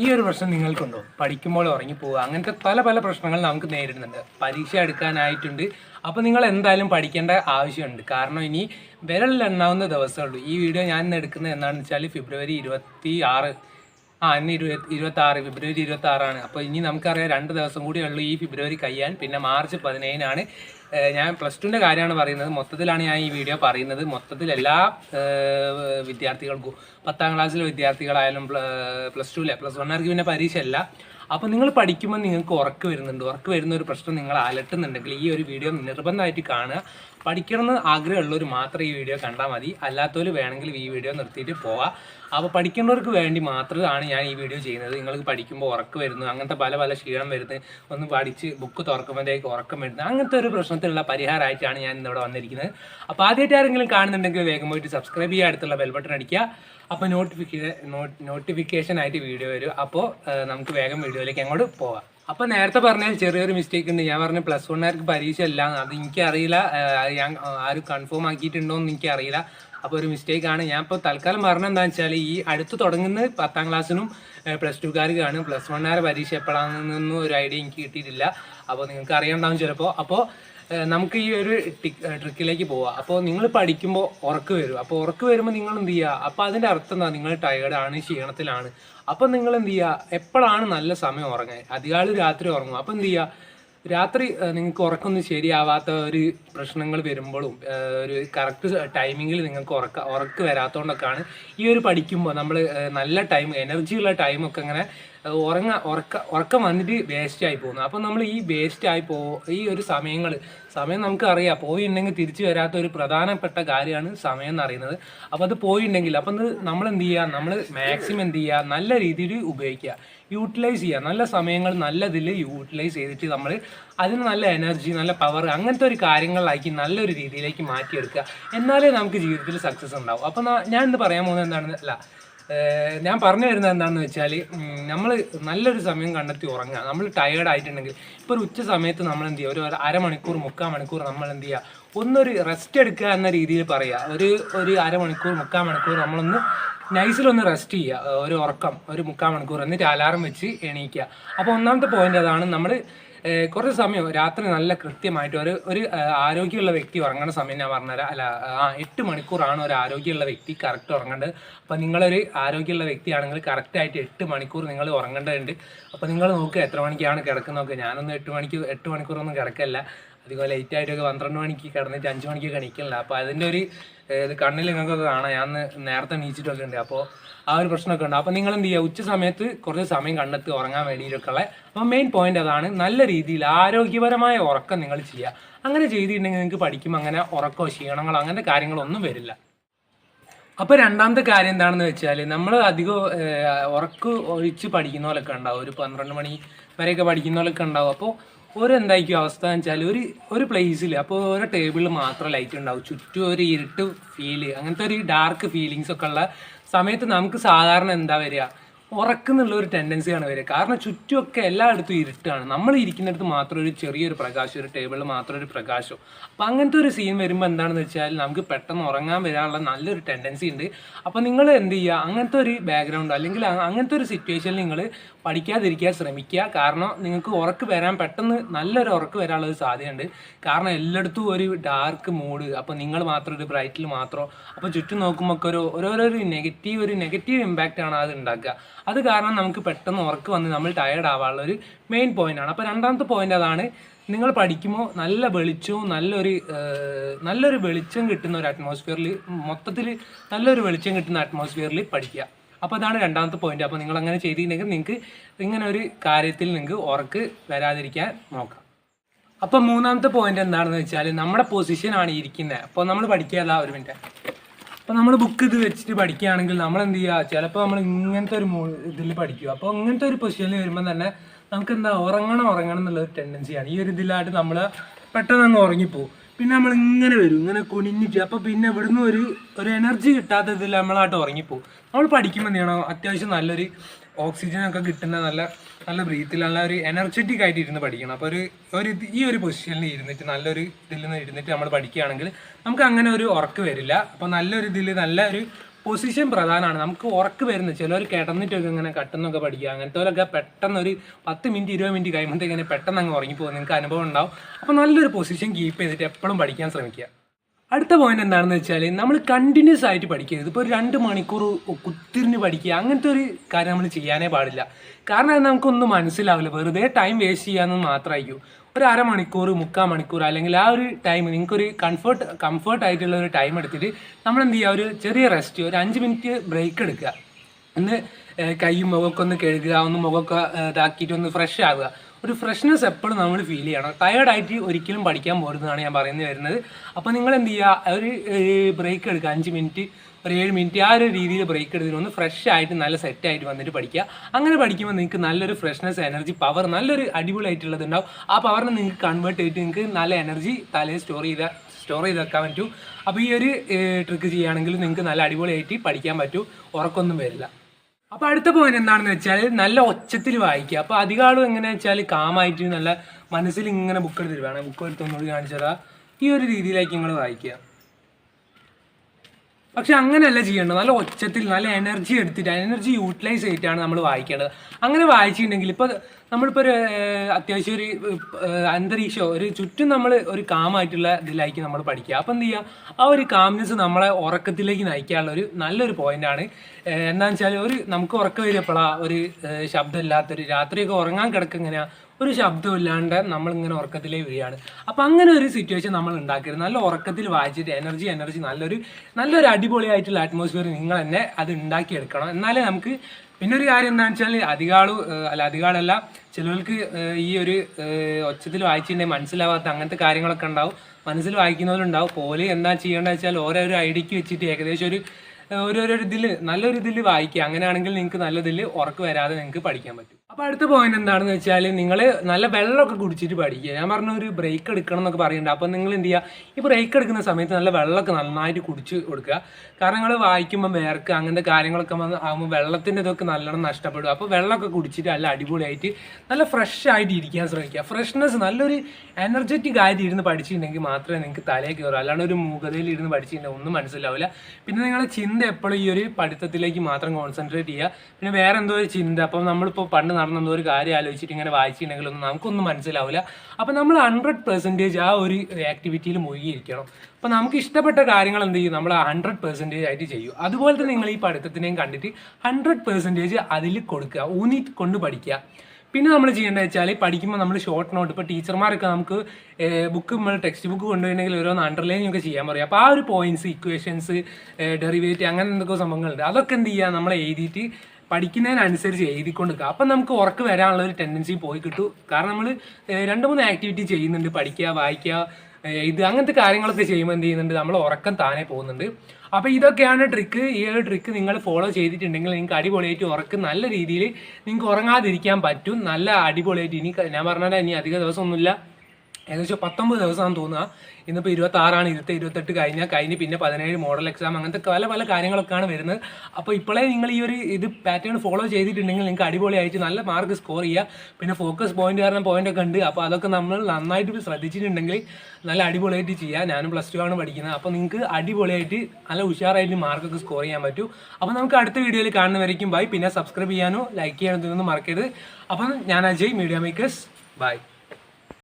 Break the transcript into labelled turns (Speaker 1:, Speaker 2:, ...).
Speaker 1: ഈ ഒരു പ്രശ്നം നിങ്ങൾക്കുണ്ടോ? പഠിക്കുമ്പോൾ ഉറങ്ങിപ്പോവുക അങ്ങനത്തെ പല പല പ്രശ്നങ്ങൾ നമുക്ക് നേരിടുന്നുണ്ട്. പരീക്ഷ എടുക്കാനായിട്ടുണ്ട്. അപ്പോൾ നിങ്ങൾ എന്തായാലും പഠിക്കേണ്ട ആവശ്യമുണ്ട്. കാരണം ഇനി വിരലിലെണ്ണാവുന്ന ദിവസമേ ഉള്ളൂ. ഈ വീഡിയോ ഞാൻ ഇന്ന് എടുക്കുന്നത് എന്താണെന്ന് വെച്ചാൽ ഫെബ്രുവരി ഇരുപത്തി ആറ് ആ ഇന്ന് ഇരുപത്തി ഇരുപത്തി ആറ് ഫെബ്രുവരി ഇരുപത്തി ആറാണ് അപ്പോൾ ഇനി നമുക്കറിയാം രണ്ട് ദിവസം കൂടി ഉള്ളൂ ഈ ഫെബ്രുവരി കഴിയാൻ. പിന്നെ മാർച്ച് പതിനേഴിനാണ് ഞാൻ പ്ലസ് ടുവിന്റെ കാര്യമാണ് പറയുന്നത്. മൊത്തത്തിലാണ് ഞാൻ ഈ വീഡിയോ പറയുന്നത്. മൊത്തത്തിൽ എല്ലാ വിദ്യാർത്ഥികൾക്കും പത്താം ക്ലാസ്സിലെ വിദ്യാർത്ഥികളായാലും പ്ലസ് ടുവിലെ പ്ലസ് വണ്ണാർക്ക് പിന്നെ പരീക്ഷ അല്ല. അപ്പോൾ നിങ്ങൾ പഠിക്കുമ്പോൾ നിങ്ങൾക്ക് ഉറക്ക് വരുന്നുണ്ട്. ഉറക്ക് വരുന്ന ഒരു പ്രശ്നം നിങ്ങൾ അലട്ടുന്നുണ്ടെങ്കിൽ ഈ ഒരു വീഡിയോ നിർബന്ധമായിട്ട് കാണുക. പഠിക്കണമെന്ന് ആഗ്രഹമുള്ളവർ മാത്രം ഈ വീഡിയോ കണ്ടാൽ മതി. അല്ലാത്തവർ വേണമെങ്കിൽ ഈ വീഡിയോ നിർത്തിയിട്ട് പോവാം. അപ്പോൾ പഠിക്കേണ്ടവർക്ക് വേണ്ടി മാത്രമാണ് ഞാൻ ഈ വീഡിയോ ചെയ്യുന്നത്. നിങ്ങൾക്ക് പഠിക്കുമ്പോൾ ഉറക്കം വരുന്നു അങ്ങനത്തെ പല പല ക്ഷീണം വരുന്നത് ഒന്ന് പഠിച്ച് ബുക്ക് തുറക്കുമ്പോഴത്തേക്ക് ഉറക്കം വരുന്നത് അങ്ങനത്തെ ഒരു പ്രശ്നത്തിലുള്ള പരിഹാരമായിട്ടാണ് ഞാൻ ഇന്നിവിടെ വന്നിരിക്കുന്നത്. അപ്പോൾ ആദ്യമായിട്ട് ആരെങ്കിലും കാണുന്നുണ്ടെങ്കിൽ വേഗം പോയിട്ട് സബ്സ്ക്രൈബ് ചെയ്യുക അടുത്തുള്ള ബെൽബട്ടൺ അടിക്കുക. അപ്പോൾ നോട്ടിഫിക്കേഷൻ നോട്ടിഫിക്കേഷൻ ആയിട്ട് വീഡിയോ വരും. അപ്പോൾ നമുക്ക് വേഗം വീഡിയോയിലേക്ക് അങ്ങോട്ട് പോവാം. അപ്പോൾ നേരത്തെ പറഞ്ഞാൽ ചെറിയൊരു മിസ്റ്റേക്ക് ഉണ്ട്. ഞാൻ പറഞ്ഞു പ്ലസ് വണ്ണുകാർക്ക് പരീക്ഷ അല്ല അത് എനിക്കറിയില്ല. ഞാൻ ആരും കൺഫേം ആക്കിയിട്ടുണ്ടോ എന്ന് എനിക്കറിയില്ല. അപ്പോൾ ഒരു മിസ്റ്റേക്ക് ആണ്. ഞാൻ ഇപ്പോൾ തൽക്കാലം പറഞ്ഞ എന്താണെന്ന് വെച്ചാൽ ഈ അടുത്ത് തുടങ്ങുന്ന പത്താം ക്ലാസ്സിനും പ്ലസ് ടുക്കാർക്കാണ് പ്ലസ് വണ്ണുകാരെ പരീക്ഷ എപ്പോഴാണെന്നൊന്നും ഒരു ഐഡിയ എനിക്ക് കിട്ടിയിട്ടില്ല. അപ്പോൾ നിങ്ങൾക്ക് അറിയാണ്ടാവും ചിലപ്പോൾ അപ്പോൾ നമുക്ക് ഈ ഒരു ട്രിക്കിലേക്ക് പോവാം. അപ്പോൾ നിങ്ങൾ പഠിക്കുമ്പോൾ ഉറക്ക് വരും. അപ്പോൾ ഉറക്ക് വരുമ്പോൾ നിങ്ങൾ എന്ത് ചെയ്യുക അപ്പോൾ അതിന്റെ അർത്ഥം എന്താ? നിങ്ങൾ ടയേർഡാണ് ക്ഷീണത്തിലാണ്. അപ്പോൾ നിങ്ങൾ എന്ത് ചെയ്യുക എപ്പോഴാണ് നല്ല സമയം ഉറങ്ങാൻ? അധികാൾ രാത്രി ഉറങ്ങും. അപ്പം എന്ത് ചെയ്യുക രാത്രി നിങ്ങൾക്ക് ഉറക്കൊന്നും ശരിയാവാത്ത ഒരു പ്രശ്നങ്ങൾ വരുമ്പോഴും ഒരു കറക്റ്റ് ടൈമിങ്ങിൽ നിങ്ങൾക്ക് ഉറക്ക ഉറക്ക് വരാത്തതുകൊണ്ടൊക്കെയാണ് ഈ ഒരു പഠിക്കുമ്പോൾ നമ്മൾ നല്ല ടൈം എനർജിയുള്ള ടൈമൊക്കെ അങ്ങനെ ഏഹ് ഉറങ്ങ ഉറക്ക ഉറക്കം വന്നിട്ട് വേസ്റ്റ് ആയി പോകുന്നു. അപ്പോൾ നമ്മൾ ഈ വേസ്റ്റ് ആയി പോ ഈ ഒരു സമയങ്ങൾ സമയം നമുക്ക് അറിയാം പോയിട്ടുണ്ടെങ്കിൽ തിരിച്ചു വരാത്ത ഒരു പ്രധാനപ്പെട്ട കാര്യമാണ് സമയം എന്ന് അറിയുന്നത് അപ്പോൾ അത് പോയിട്ടുണ്ടെങ്കിൽ അപ്പം നമ്മൾ എന്ത് ചെയ്യുക നമ്മൾ മാക്സിമം എന്ത് ചെയ്യുക നല്ല രീതിയിൽ ഉപയോഗിക്കുക. യൂട്ടിലൈസ് ചെയ്യുക. നല്ല സമയങ്ങൾ നല്ലതിൽ യൂട്ടിലൈസ് ചെയ്തിട്ട് നമ്മൾ അതിന് നല്ല എനർജി നല്ല പവർ അങ്ങനത്തെ ഒരു കാര്യങ്ങളിലാക്കി നല്ലൊരു രീതിയിലേക്ക് മാറ്റിയെടുക്കുക. എന്നാലേ നമുക്ക് ജീവിതത്തിൽ സക്സസ് ഉണ്ടാവും. അപ്പോൾ ഞാൻ ഇന്ന് പറയാൻ പോകുന്നത് എന്താണെന്ന് അല്ല ഞാൻ പറഞ്ഞു വരുന്നത് എന്താണെന്ന് വെച്ചാൽ നമ്മൾ നല്ലൊരു സമയം കണ്ടെത്തി ഉറങ്ങുക. നമ്മൾ ടയേർഡ് ആയിട്ടുണ്ടെങ്കിൽ ഇപ്പോൾ ഒരു ഉച്ച സമയത്ത് നമ്മൾ എന്ത് ചെയ്യുക? ഒരു അരമണിക്കൂർ മുക്കാൽ മണിക്കൂർ നമ്മൾ എന്ത് ചെയ്യുക? ഒന്നൊരു റെസ്റ്റ് എടുക്കുക എന്ന രീതിയിൽ പറയുക. ഒരു ഒരു അരമണിക്കൂർ മുക്കാൽ മണിക്കൂർ നമ്മളൊന്ന് നൈസിലൊന്ന് റെസ്റ്റ് ചെയ്യുക. ഒരു ഉറക്കം ഒരു മുക്കാൽ മണിക്കൂർ. എന്നിട്ട് അലാറം വെച്ച് എണീക്കുക. അപ്പോൾ ഒന്നാമത്തെ പോയിന്റ് അതാണ് നമ്മൾ കുറച്ച് സമയം രാത്രി നല്ല കൃത്യമായിട്ട് ഒരു ഒരു ആരോഗ്യമുള്ള വ്യക്തി ഉറങ്ങുന്ന സമയം ഞാൻ പറഞ്ഞുതരാം. അല്ല ആ എട്ട് മണിക്കൂറാണ് ഒരു ആരോഗ്യമുള്ള വ്യക്തി കറക്റ്റ് ഉറങ്ങേണ്ടത്. അപ്പോൾ നിങ്ങളൊരു ആരോഗ്യമുള്ള വ്യക്തിയാണെങ്കിൽ കറക്റ്റായിട്ട് എട്ട് മണിക്കൂർ നിങ്ങൾ ഉറങ്ങേണ്ടതുണ്ട്. അപ്പോൾ നിങ്ങൾ നോക്കുക എത്ര മണിക്കാണ് കിടക്കുന്നതൊക്കെ. ഞാനൊന്നും എട്ട് മണിക്ക് എട്ട് മണിക്കൂറൊന്നും കിടക്കല്ല. അധികം ലേറ്റ് ആയിട്ടൊക്കെ പന്ത്രണ്ട് മണിക്ക് കിടന്നിട്ട് അഞ്ച് മണിക്ക് കണിക്കണില്ല അപ്പോൾ അതിന്റെ ഒരു ഇത് കണ്ണിൽ നിങ്ങൾക്കൊക്കെ കാണാം. ഞാൻ നേരത്തെ നീച്ചിട്ടൊക്കെ ഉണ്ട്. അപ്പോൾ ആ ഒരു പ്രശ്നമൊക്കെ ഉണ്ട്. അപ്പോൾ നിങ്ങൾ എന്ത് ചെയ്യുക? ഉച്ച സമയത്ത് കുറച്ച് സമയം കണ്ടെത്തി ഉറങ്ങാൻ വേണ്ടിയിട്ടൊക്കെ ഉള്ള അപ്പോൾ മെയിൻ പോയിന്റ് അതാണ് നല്ല രീതിയിൽ ആരോഗ്യപരമായ ഉറക്കം നിങ്ങൾ ചെയ്യുക. അങ്ങനെ ചെയ്തിട്ടുണ്ടെങ്കിൽ നിങ്ങൾക്ക് പഠിക്കും അങ്ങനെ ഉറക്കമോ ക്ഷീണങ്ങളോ അങ്ങനത്തെ കാര്യങ്ങളൊന്നും വരില്ല. അപ്പോൾ രണ്ടാമത്തെ കാര്യം എന്താണെന്ന് വെച്ചാൽ നമ്മൾ അധികം ഉറക്ക് ഒഴിച്ച് പഠിക്കുന്ന പോലൊക്കെ ഉണ്ടാവും. ഒരു പന്ത്രണ്ട് മണി വരെയൊക്കെ പഠിക്കുന്ന പോലൊക്കെ ഉണ്ടാവും. അപ്പോൾ ഒരു എന്തായിരിക്കും അവസ്ഥ എന്ന് വെച്ചാൽ ഒരു ഒരു പ്ലേസിൽ അപ്പോൾ ഓരോ ടേബിളിൽ മാത്രം ലൈറ്റ് ഉണ്ടാവും. ചുറ്റും ഒരു ഇരുട്ട് ഫീൽ അങ്ങനത്തെ ഒരു ഡാർക്ക് ഫീലിങ്സ് ഒക്കെ ഉള്ള സമയത്ത് നമുക്ക് സാധാരണ എന്താ വരിക? ഉറക്കുന്നുള്ള ഒരു ടെൻഡൻസി ആണ് വരിക. കാരണം ചുറ്റുമൊക്കെ എല്ലായിടത്തും ഇരുട്ടാണ്. നമ്മൾ ഇരിക്കുന്നിടത്ത് മാത്രം ഒരു ചെറിയൊരു പ്രകാശം ഒരു ടേബിളിൽ മാത്രം ഒരു പ്രകാശം. അപ്പം അങ്ങനത്തെ ഒരു സീൻ വരുമ്പോൾ എന്താണെന്ന് വെച്ചാൽ നമുക്ക് പെട്ടെന്ന് ഉറങ്ങാൻ വരാനുള്ള നല്ലൊരു ടെൻഡൻസി ഉണ്ട്. അപ്പം നിങ്ങൾ എന്ത് ചെയ്യുക? അങ്ങനത്തെ ഒരു ബാക്ക്ഗ്രൗണ്ട് അല്ലെങ്കിൽ അങ്ങനത്തെ ഒരു സിറ്റുവേഷനിൽ നിങ്ങൾ പഠിക്കാതിരിക്കാൻ ശ്രമിക്കുക. കാരണം നിങ്ങൾക്ക് ഉറക്ക് വരാൻ പെട്ടെന്ന് നല്ലൊരു ഉറക്ക് വരാനുള്ള ഒരു സാധ്യതയുണ്ട്. കാരണം എല്ലായിടത്തും ഒരു ഡാർക്ക് മൂഡ് അപ്പോൾ നിങ്ങൾ മാത്രം ഒരു ബ്രൈറ്റിൽ മാത്രം. അപ്പോൾ ചുറ്റും നോക്കുമ്പോൾ ഒക്കെ ഒരു ഓരോരോ നെഗറ്റീവ് ഒരു നെഗറ്റീവ് ഇമ്പാക്റ്റ് ആണ് അത് ഉണ്ടാക്കുക. അത് കാരണം നമുക്ക് പെട്ടെന്ന് ഉറക്ക് വന്ന് നമ്മൾ ടയേർഡ് ആവാനുള്ള ഒരു മെയിൻ പോയിന്റ് ആണ്. അപ്പോൾ രണ്ടാമത്തെ പോയിന്റ് അതാണ് നിങ്ങൾ പഠിക്കുമ്പോൾ നല്ല വെളിച്ചവും നല്ലൊരു നല്ലൊരു വെളിച്ചം കിട്ടുന്ന ഒരു അറ്റ്മോസ്ഫിയറിൽ മൊത്തത്തിൽ നല്ലൊരു വെളിച്ചം കിട്ടുന്ന അറ്റ്മോസ്ഫിയറിൽ പഠിക്കുക. അപ്പോൾ അതാണ് രണ്ടാമത്തെ പോയിന്റ് അപ്പോൾ നിങ്ങൾ അങ്ങനെ ചെയ്തിട്ടുണ്ടെങ്കിൽ നിങ്ങൾക്ക് ഇങ്ങനെ ഒരു കാര്യത്തിൽ നിങ്ങൾക്ക് ഉറക്ക് വരാതിരിക്കാൻ നോക്കാം. അപ്പോൾ മൂന്നാമത്തെ പോയിന്റ് എന്താണെന്ന് വെച്ചാൽ നമ്മുടെ ആണ് ഇരിക്കുന്നത് അപ്പോൾ നമ്മൾ പഠിക്കാതാ ഒരു മിനിറ്റ് അപ്പോൾ നമ്മൾ ബുക്ക് ഇത് വെച്ചിട്ട് പഠിക്കുകയാണെങ്കിൽ നമ്മൾ എന്ത് ചെയ്യുക ചിലപ്പോൾ നമ്മൾ ഇങ്ങനത്തെ ഒരു ഇതിൽ പഠിക്കുക അപ്പോൾ ഇങ്ങനത്തെ ഒരു പൊസിഷനിൽ വരുമ്പോൾ തന്നെ നമുക്ക് എന്താ ഉറങ്ങണം ഉറങ്ങണം എന്നുള്ള ഒരു ടെൻഡൻസിയാണ് ഈ ഒരു ഇതിലായിട്ട് നമ്മൾ പെട്ടെന്ന് അങ്ങ് ഉറങ്ങിപ്പോവും. പിന്നെ നമ്മൾ ഇങ്ങനെ വരും ഇങ്ങനെ കുനിഞ്ഞിട്ട് അപ്പോൾ പിന്നെ ഇവിടുന്ന് ഒരു ഒരു എനർജി കിട്ടാത്ത ഇതിൽ നമ്മളായിട്ട് ഉറങ്ങിപ്പോവും. നമ്മൾ പഠിക്കുമ്പോൾ എന്ത് അത്യാവശ്യം നല്ലൊരു ഓക്സിജൻ ഒക്കെ കിട്ടുന്ന നല്ല നല്ല ബ്രീത്തിലുള്ള ഒരു എനർജറ്റിക് ആയിട്ട് ഇരുന്ന് പഠിക്കണം. അപ്പോൾ ഒരു ഒരു ഈ ഒരു പൊസിഷനിൽ ഇരുന്നിട്ട് നല്ലൊരു ഇതിൽ നിന്ന് ഇരുന്നിട്ട് നമ്മൾ പഠിക്കുകയാണെങ്കിൽ നമുക്ക് അങ്ങനെ ഒരു ഉറക്ക് വരില്ല. അപ്പോൾ നല്ലൊരു ഇതിൽ നല്ല ഒരു പൊസിഷൻ പ്രധാനമാണ് നമുക്ക് ഉറക്ക് വരുന്നത്. ചിലർ കിടന്നിട്ടൊക്കെ ഇങ്ങനെ കട്ടുന്നൊക്കെ പഠിക്കുക. അങ്ങനത്തെ പെട്ടെന്ന് ഒരു പത്ത് മിനിറ്റ് ഇരുപത് മിനിറ്റ് കഴിയുമ്പോഴത്തേക്ക് ഇങ്ങനെ പെട്ടെന്ന് അങ്ങ് ഉറങ്ങിപ്പോകും. നിങ്ങൾക്ക് അനുഭവം ഉണ്ടാവും. അപ്പോൾ നല്ലൊരു പൊസിഷൻ കീപ്പ് ചെയ്തിട്ട് എപ്പോഴും പഠിക്കാൻ ശ്രമിക്കുക. അടുത്ത പോയിന്റ് എന്താണെന്ന് വെച്ചാൽ നമ്മൾ കണ്ടിന്യൂസ് ആയിട്ട് പഠിക്കരുത്. ഇപ്പോൾ രണ്ട് മണിക്കൂർ കുത്തിരിഞ്ഞ് പഠിക്കുക. അങ്ങനത്തെ ഒരു കാര്യം നമ്മൾ ചെയ്യാനേ പാടില്ല. കാരണം അത് നമുക്കൊന്നും മനസ്സിലാവില്ല. വെറുതെ ടൈം വേസ്റ്റ് ചെയ്യാമെന്ന് മാത്രമായിരിക്കും ഒരു അരമണിക്കൂർ മുക്കാൽ മണിക്കൂർ അല്ലെങ്കിൽ ആ ഒരു ടൈം നിങ്ങൾക്കൊരു കംഫർട്ട് കംഫർട്ട് ആയിട്ടുള്ള ഒരു ടൈം എടുത്തിട്ട് നമ്മൾ എന്ത് ചെയ്യുക? ഒരു ചെറിയ റെസ്റ്റ് ഒരു അഞ്ച് മിനിറ്റ് ബ്രേക്ക് എടുക്കുക. ഒന്ന് കൈയും മുഖമൊക്കെ ഒന്ന് കഴുകുക ഒന്ന് മുഖമൊക്കെ ഇതാക്കിയിട്ട് ഒന്ന് ഫ്രഷ് ആകുക. ഒരു ഫ്രഷ്നെസ് എപ്പോഴും നമ്മൾ ഫീൽ ചെയ്യണം. ടയേർഡായിട്ട് ഒരിക്കലും പഠിക്കാൻ പോരുന്നതാണ് ഞാൻ പറയുന്നത്. വരുന്നത്. അപ്പോൾ നിങ്ങൾ എന്ത് ചെയ്യുക? ഒരു ബ്രേക്ക് എടുക്കുക. അഞ്ച് മിനിറ്റ് ഒരു ഏഴ് മിനിറ്റ് ആ ഒരു രീതിയിൽ ബ്രേക്ക് എടുത്തിട്ട് ഒന്ന് ഫ്രഷ് ആയിട്ട് നല്ല സെറ്റ് ആയിട്ട് വന്നിട്ട് പഠിക്കുക. അങ്ങനെ പഠിക്കുമ്പോൾ നിങ്ങൾക്ക് നല്ലൊരു ഫ്രഷ്നെസ് എനർജി പവർ നല്ലൊരു അടിപൊളിയായിട്ടുള്ളത് ഉണ്ടാവും. ആ പവറിനെ നിങ്ങൾക്ക് കൺവേർട്ട് ചെയ്തിട്ട് നിങ്ങൾക്ക് നല്ല എനർജി തലയിൽ സ്റ്റോർ ചെയ്ത സ്റ്റോർ ചെയ്ത് വെക്കാൻ പറ്റും. അപ്പോൾ ഈ ഒരു ട്രിക്ക് ചെയ്യുകയാണെങ്കിൽ നിങ്ങൾക്ക് നല്ല അടിപൊളിയായിട്ട് പഠിക്കാൻ പറ്റും. ഉറക്കൊന്നും വരില്ല. അപ്പോൾ അടുത്ത പോയിന്റ് എന്താണെന്ന് വെച്ചാൽ നല്ല ഒച്ചത്തിൽ വായിക്കുക. അപ്പോൾ അധികാളും എങ്ങനെയാ വെച്ചാൽ കാമായിട്ട് നല്ല മനസ്സിൽ ഇങ്ങനെ ബുക്ക് എടുത്തിട്ട് വേണം. ബുക്ക് എടുത്തൊന്നുകൂടി കാണിച്ചതാ ഈ ഒരു രീതിയിലേക്ക് നിങ്ങൾ വായിക്കുക. പക്ഷെ അങ്ങനെയല്ല ചെയ്യേണ്ടത്. നല്ല ഒച്ചത്തിൽ നല്ല എനർജി എടുത്തിട്ട് എനർജി യൂട്ടിലൈസ് ചെയ്തിട്ടാണ് നമ്മൾ വായിക്കേണ്ടത്. അങ്ങനെ വായിച്ചിട്ടുണ്ടെങ്കിൽ ഇപ്പോൾ നമ്മളിപ്പോൾ ഒരു അത്യാവശ്യം ഒരു അന്തരീക്ഷമോ അന്തരീക്ഷം ഒരു ചുറ്റും നമ്മൾ ഒരു കാമായിട്ടുള്ള ഇതിലായിരിക്കും നമ്മൾ പഠിക്കുക. അപ്പോൾ എന്ത് ചെയ്യുക? ആ ഒരു കാംനെസ് നമ്മളെ ഉറക്കത്തിലേക്ക് നയിക്കാനുള്ള ഒരു നല്ലൊരു പോയിന്റാണ് എന്താണെന്ന് വെച്ചാൽ ഒരു നമുക്ക് ഉറക്കം വരുമ്പോഴാണ് ഒരു ശബ്ദമില്ലാത്തൊരു രാത്രിയൊക്കെ ഉറങ്ങാൻ കിടക്കുക ഒരു ശബ്ദമില്ലാണ്ട് നമ്മളിങ്ങനെ ഉറക്കത്തിലേ വരികയാണ്. അപ്പം അങ്ങനെ ഒരു സിറ്റുവേഷൻ നമ്മൾ ഉണ്ടാക്കരുത് നല്ല ഉറക്കത്തിൽ വായിച്ചിട്ട് എനർജി എനർജി നല്ലൊരു നല്ലൊരു അടിപൊളിയായിട്ടുള്ള അറ്റ്മോസ്ഫിയർ നിങ്ങൾ തന്നെ അത് ഉണ്ടാക്കിയെടുക്കണം. എന്നാലേ നമുക്ക് പിന്നെ ഒരു കാര്യം എന്താണെന്ന് വെച്ചാൽ അധികാളു അല്ല അധികാളല്ല ചിലവർക്ക് ഈ ഒരു ഒച്ചത്തിൽ വായിച്ചിട്ടുണ്ടെങ്കിൽ മനസ്സിലാവാത്ത അങ്ങനത്തെ കാര്യങ്ങളൊക്കെ ഉണ്ടാവും. മനസ്സിൽ വായിക്കുന്നവരുണ്ടാവും. പോലെ എന്താ ചെയ്യേണ്ടത് വെച്ചാൽ ഓരോ ഒരു ഐഡിക്ക് വെച്ചിട്ട് ഏകദേശം ഒരു ഓരോരോ ഇതിൽ നല്ലൊരു ഇതിൽ വായിക്കുക. അങ്ങനെയാണെങ്കിൽ നിങ്ങൾക്ക് നല്ലതിൽ ഉറക്ക് വരാതെ നിങ്ങൾക്ക് പഠിക്കാൻ പറ്റും. അപ്പോൾ അടുത്ത പോയിന്റ് എന്താണെന്ന് വെച്ചാൽ നിങ്ങൾ നല്ല വെള്ളമൊക്കെ കുടിച്ചിട്ട് പഠിക്കുക. ഞാൻ പറഞ്ഞ ഒരു ബ്രേക്ക് എടുക്കണം എന്നൊക്കെ പറയുന്നുണ്ട്. അപ്പോൾ നിങ്ങൾ എന്ത് ചെയ്യുക? ഈ ബ്രേക്ക് എടുക്കുന്ന സമയത്ത് നല്ല വെള്ളമൊക്കെ നന്നായിട്ട് കുടിച്ച് കൊടുക്കുക. കാരണം നിങ്ങൾ വായിക്കുമ്പോൾ വേർക്ക് അങ്ങനത്തെ കാര്യങ്ങളൊക്കെ വന്ന് ആകുമ്പോൾ വെള്ളത്തിന്റെ ഇതൊക്കെ നല്ലോണം നഷ്ടപ്പെടും. അപ്പോൾ വെള്ളമൊക്കെ കുടിച്ചിട്ട് നല്ല അടിപൊളിയായിട്ട് നല്ല ഫ്രഷ് ആയിട്ട് ഇരിക്കാൻ ശ്രമിക്കുക. ഫ്രഷ്നെസ് നല്ലൊരു എനർജറ്റിക് ആയിട്ട് ഇരുന്ന് പഠിച്ചിട്ടുണ്ടെങ്കിൽ മാത്രമേ നിങ്ങൾക്ക് തലയിൽ കയറൂ അല്ലാണ്ട് ഒരു മൂകതയിൽ ഇരുന്ന് പഠിച്ചിട്ടുണ്ടെങ്കിൽ ഒന്നും മനസ്സിലാവില്ല. പിന്നെ നിങ്ങളുടെ ചിന്ത എപ്പോഴും ഈ ഒരു പഠിത്തത്തിലേക്ക് മാത്രം കോൺസെൻട്രേറ്റ് ചെയ്യുക. പിന്നെ വേറെ എന്തോ ഒരു ചിന്ത. അപ്പം നമ്മളിപ്പോൾ പണ്ട് നടന്ന ഒരു കാര്യം ആലോചിച്ചിട്ട് ഇങ്ങനെ വായിച്ചിട്ടുണ്ടെങ്കിൽ ഒന്നും നമുക്കൊന്നും മനസ്സിലാവില്ല. അപ്പം നമ്മൾ ഹൺഡ്രഡ് പെർസെന്റേജ് ആ ഒരു ആക്ടിവിറ്റിയിൽ മുഴുകിയിരിക്കണം. അപ്പം നമുക്ക് ഇഷ്ടപ്പെട്ട കാര്യങ്ങൾ എന്ത് ചെയ്യും? നമ്മൾ ഹൺഡ്രഡ് പെർസെന്റേജ് ആയിട്ട് ചെയ്യും. അതുപോലെ തന്നെ നിങ്ങൾ ഈ പഠിത്തത്തിനെയും കണ്ടിട്ട് ഹൺഡ്രഡ് പെർസെന്റേജ് അതിൽ കൊടുക്കുക. ഊന്നി കൊണ്ട് പഠിക്കുക. പിന്നെ നമ്മൾ ചെയ്യേണ്ടത് വെച്ചാൽ പഠിക്കുമ്പോൾ നമ്മൾ ഷോർട്ട് നോട്ട് ഇപ്പോൾ ടീച്ചർമാരൊക്കെ നമുക്ക് ബുക്ക് നമ്മൾ ടെക്സ്റ്റ് ബുക്ക് കൊണ്ടുപോയിട്ടുണ്ടെങ്കിൽ ഓരോന്ന് അണ്ടർലൈനിങ് ഒക്കെ ചെയ്യാൻ പറയും. അപ്പോൾ ആ ഒരു പോയിന്റ്സ് ഇക്വേഷൻസ് ഡെറിവേറ്റ് അങ്ങനെ എന്തൊക്കെ സംഭവങ്ങളുണ്ട്. അതൊക്കെ എന്ത് ചെയ്യുക? നമ്മൾ എഴുതിയിട്ട് പഠിക്കുന്നതിനനുസരിച്ച് എഴുതിക്കൊണ്ട് നിൽക്കുക അപ്പം നമുക്ക് ഉറക്ക് വരാനുള്ള ഒരു ടെൻഡൻസി പോയി കിട്ടും. കാരണം നമ്മൾ രണ്ട് മൂന്ന് ആക്ടിവിറ്റി ചെയ്യുന്നുണ്ട്. പഠിക്കുക വായിക്കുക ഇത് അങ്ങനത്തെ കാര്യങ്ങളൊക്കെ ചെയ്യുമ്പോൾ എന്ത് ചെയ്യുന്നുണ്ട്? നമ്മൾ ഉറക്കം താനേ പോകുന്നുണ്ട്. അപ്പോൾ ഇതൊക്കെയാണ് ട്രിക്ക് ഈ ഒരു ട്രിക്ക് നിങ്ങൾ ഫോളോ ചെയ്തിട്ടുണ്ടെങ്കിൽ നിങ്ങൾക്ക് അടിപൊളിയായിട്ട് ഉറക്കം നല്ല രീതിയിൽ നിങ്ങൾക്ക് ഉറങ്ങാതിരിക്കാൻ പറ്റും. നല്ല അടിപൊളിയായിട്ട് ഇനി ഞാൻ പറഞ്ഞാൽ ഇനി അധിക ദിവസമൊന്നുമില്ല. ഏകദേശം പത്തൊമ്പത് ദിവസമാണെന്ന് തോന്നുക ഇന്നിപ്പോൾ ഇരുപത്തി ആറാണ് ഇരുപത്തി ഇരുപത്തെട്ട് കഴിഞ്ഞാൽ കഴിഞ്ഞ് പിന്നെ പതിനേഴ് മോഡൽ എക്സാം അങ്ങനത്തെ പല പല കാര്യങ്ങളൊക്കെയാണ് വരുന്നത്. അപ്പോൾ ഇപ്പോഴേ നിങ്ങൾ ഈ ഒരു ഇത് പാറ്റേൺ ഫോളോ ചെയ്തിട്ടുണ്ടെങ്കിൽ നിങ്ങൾക്ക് അടിപൊളിയായിട്ട് നല്ല മാർക്ക് സ്കോർ ചെയ്യുക പിന്നെ ഫോക്കസ് പോയിന്റ് കാരണം പോയിന്റ് ഒക്കെ ഉണ്ട്. അപ്പോൾ അതൊക്കെ നമ്മൾ നന്നായിട്ട് ശ്രദ്ധിച്ചിട്ടുണ്ടെങ്കിൽ നല്ല അടിപൊളിയായിട്ട് ചെയ്യുക ഞാനും പ്ലസ് ടു ആണ് പഠിക്കുന്നത്. അപ്പോൾ നിങ്ങൾക്ക് അടിപൊളിയായിട്ട് നല്ല ഉഷാറായിട്ട് മാർക്കൊക്കെ സ്കോർ ചെയ്യാൻ പറ്റൂ. അപ്പോൾ നമുക്ക് അടുത്ത വീഡിയോയിൽ കാണുന്നവരേക്കും ബൈ പിന്നെ സബ്സ്ക്രൈബ് ചെയ്യാനോ ലൈക്ക് ചെയ്യാനോ ഇതൊന്നും മറക്കരുത്. അപ്പം ഞാൻ അജയ് മീഡിയ മേക്കേഴ്സ് ബൈ